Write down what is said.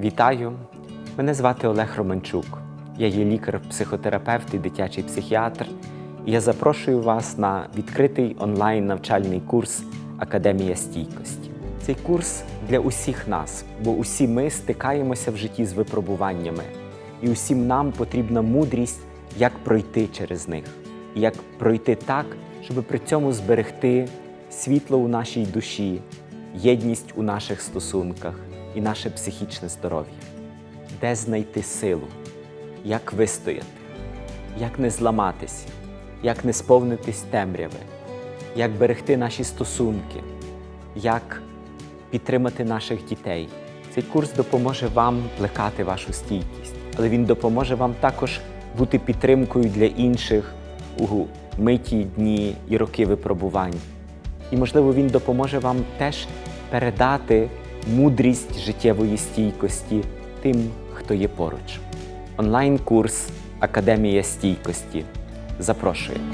Вітаю! Мене звати Олег Романчук. Я є лікар-психотерапевт і дитячий психіатр. І я запрошую вас на відкритий онлайн-навчальний курс Академія стійкості. Цей курс для усіх нас, бо усі ми стикаємося в житті з випробуваннями, і усім нам потрібна мудрість, як пройти через них, і як пройти так, щоб при цьому зберегти світло у нашій душі, єдність у наших стосунках і наше психічне здоров'я. Де знайти силу, як вистояти, як не зламатися, як не сповнитись темряви, як берегти наші стосунки, як підтримати наших дітей. Цей курс допоможе вам плекати вашу стійкість, але він допоможе вам також бути підтримкою для інших у миті дні і роки випробувань. І, можливо, він допоможе вам теж передати мудрість життєвої стійкості тим, хто є поруч. Онлайн-курс Академія стійкості. Запрошуємо.